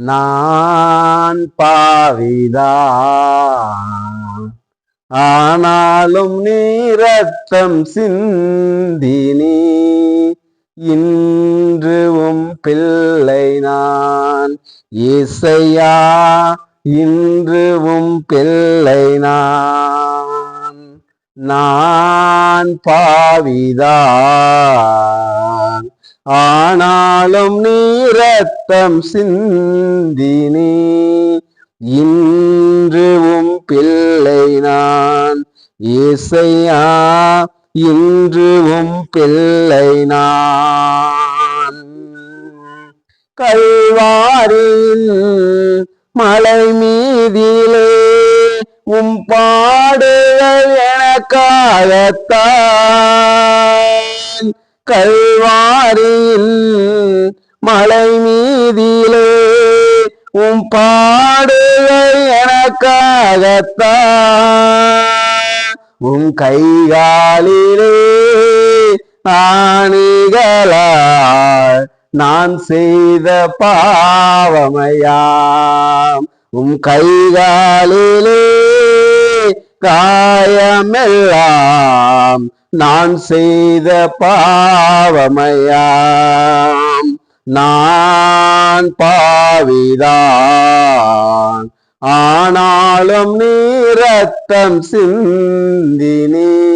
நான் பாவிதா. ஆனாலும் நீ ரத்தம் சிந்தினி. இன்று உம் பிள்ளை நான். இசையா இன்று உம் பிள்ளை நான். நான் பாவிதா. ஆனாலும் நீ ரத்தம் சிந்தினி. இன்றுவும் பிள்ளை நான். இசையா இன்றுவும் பிள்ளை நான். கல்வாரின் மலை மீதிலே உம் பாடுகள் எனக்காகத்தான். கல்வாரியில் மலை மீதிலே உம் பாடுகள் எனக்காகத்தான். உம் கைகாலிலே ஆணிகளால் நான் செய்த பாவமையாம். உம் கைகாலிலே காயமெல்லாம் நான் செய்த பாவமையாம். நான் பாவிதான். ஆனாலும் நீரத்தம் சிந்தினி.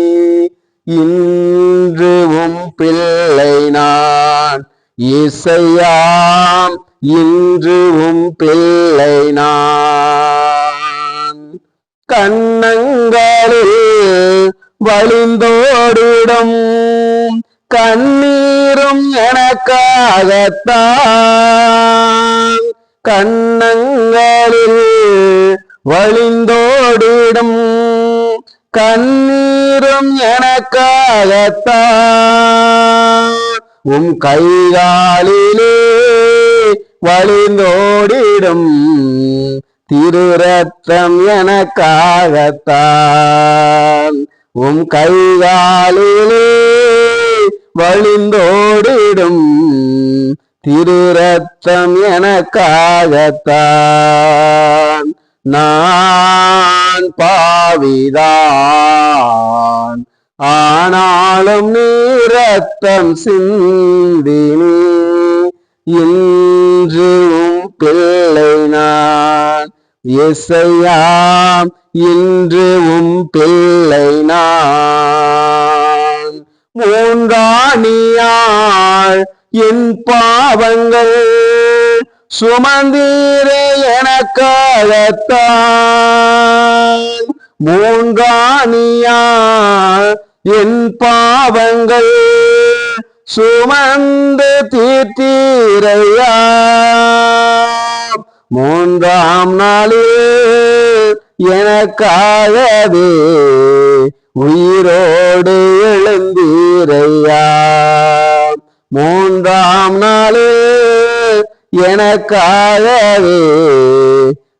இன்று உம் பிள்ளை நான். இசையாம் இன்று உம் பிள்ளை நான். கண்ணங்களில் வழிந்தோடிடும். கண்ணீரும் எனக்காகத்தான். கண்ணங்களில் வழிந்தோடிடும். கண்ணீரும் எனக்காகத்தான். உம் கைகாலிலே வழிந்தோடிடும். திரு ரத்தம் எனக்காகத்தான் உம் கைகாலிலே வழிந்தோடிடும். திரு ரத்தம் எனக்காகத்தான் நான் பாவிதான். ஆனாலும் நீ ரத்தம் சிந்தினி இன்றும் பிள்ளை இசையாம் இன்று உம் பிள்ளை நான். மூன்றாணியாள் என் பாவங்கள் சுமந்தீரே என எனக்காகத்தான் மூன்றாணியாள் என் பாவங்கள் சுமந்து தீர்த்தீரையா மூன்றாம் நாளில் எனக்காகவே உயிரோடு எழுந்தீரையா. மூன்றாம் நாளில் எனக்காகவே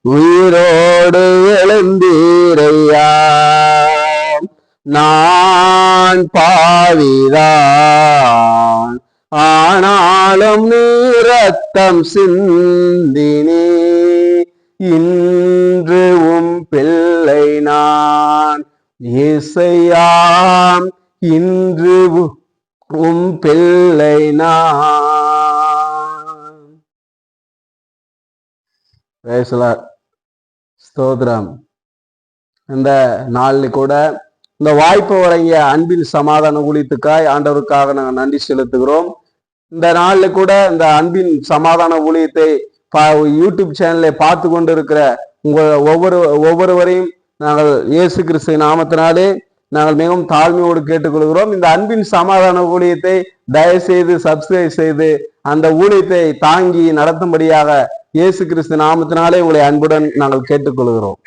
உயிரோடு எழுந்தீரையா. நான் பாவிதான். ஆனாலும் நீ ரத்தம் சிந்தினி இன்று உம் பிள்ளை நான். இசையாம் இன்று உம் பிள்ளை நான். ஸ்தோத்ரம் இந்த நாளில் கூட இந்த வாய்ப்பு வழங்கிய அன்பின் சமாதான ஊழியத்துக்காய் ஆண்டவருக்காக நாங்கள் நன்றி செலுத்துகிறோம். இந்த நாளில் கூட இந்த அன்பின் சமாதான ஊழியத்தை பா யூடியூப் சேனலை பார்த்து கொண்டு இருக்கிற உங்கள் ஒவ்வொரு ஒவ்வொருவரையும் நாங்கள் இயேசு கிறிஸ்து நாமத்தினாலே நாங்கள் மிகவும் தாழ்மையோடு கேட்டுக்கொள்கிறோம். இந்த அன்பின் சமாதான ஊழியத்தை தயவு செய்து சப்ஸ்கிரைப் செய்து அந்த ஊழியத்தை தாங்கி நடத்தும்படியாக இயேசு கிறிஸ்து நாமத்தினாலே உங்களை அன்புடன் நாங்கள் கேட்டுக்கொள்கிறோம்.